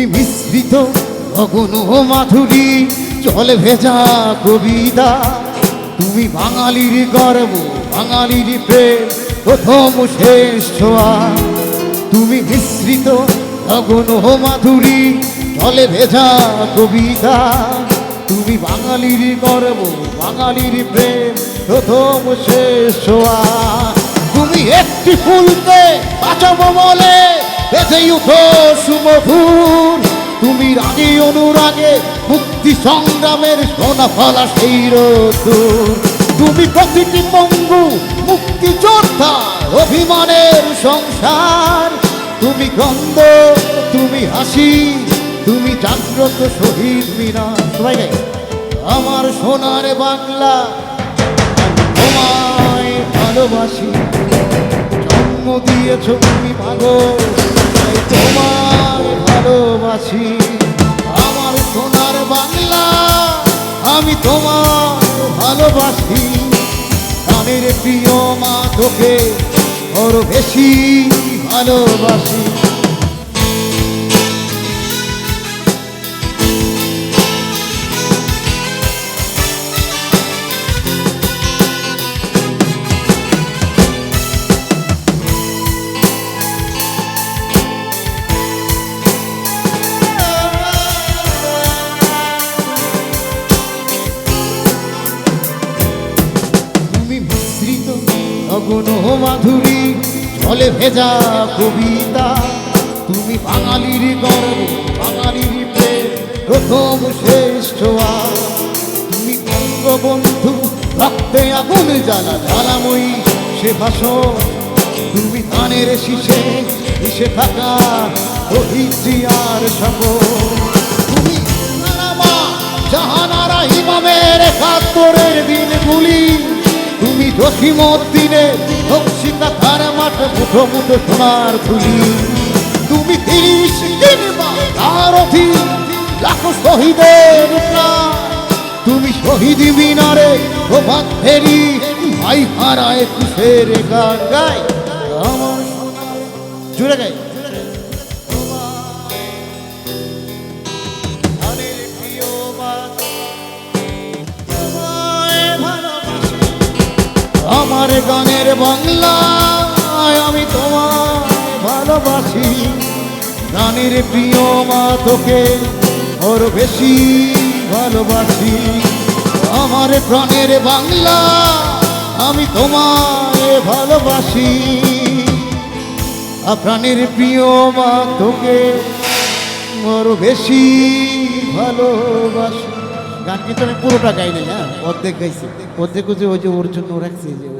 তুমি মিশ্রিত অগুণ মাধুরী। জল ভেজা কবিতা, তুমি বাঙালির গর্ব, বাঙালির প্রেম, প্রথম ছোঁয়া। তুমি মিশ্রিত অগুণ মাধুরী জলে ভেজা কবিতা। তুমি বাঙালির গর্ব, বাঙালির প্রেম, প্রথম শেষ তুমি একটি ফুলকে বাঁচাবো বলে বেঁচে উঠো সুমধুর তুমি রাগে, অনুরাগে, মুক্তি সংগ্রামের সোনা ফলা সেই রোদ্দুর তুমি প্রতিটি পঙ্গু, মুক্তি যোদ্ধা অভিমানের সংসার। তুমি গন্ধ, তুমি হাসি, তুমি জাগ্রত শহীদ মিনার। সবাই। আমার সোনার বাংলা, তোমায় ভালোবাসি। জন্ম দিয়েছ তুমি ভালো তোমার ভালোবাসি। আমার সোনার বাংলা আমি তোমার ভালোবাসি। গানের প্রিয় মা তোকে বড় বেশি ভালোবাসি। অগুণ মাধুরী, জলে ভেজা কবিতা। তুমি বাঙালির গর্ব, বাঙালির প্রেম, প্রথম শ্রেষ্ঠ। তুমি বঙ্গবন্ধু, রক্তে আগুন জ্বালা, জ্বালাময়ী সে ভাষণ। তুমি ধানের শীষে মিশে থাকা আর সকল তুমি জাহানারা দিনগুলি তুমি জসিমদ্দিনে নকশিকা তার মাঠে মুঠো মুঠো সোনার ধুলি। তুমি তিরিশ দিন তার অধীন লাখো শহীদের তুমি শহীদ মিনারে প্রভাত ফেরি ভাই হারায় কুশের গান। আমার জুড়ে গাই। গানের বাংলায় আমি তোমায় ভালোবাসি। গানের প্রিয় মা তোকে ওর বেশি ভালোবাসি। আমার প্রাণের বাংলা আমি তোমায় ভালোবাসি। প্রাণের প্রিয় মা তোকে ওর বেশি ভালোবাসি। গান কিন্তু আমি পুরোটা গাইনি হ্যাঁ? অর্ধেক গাইছি। অর্ধেক ওই যে ওর জন্য রাখছি যে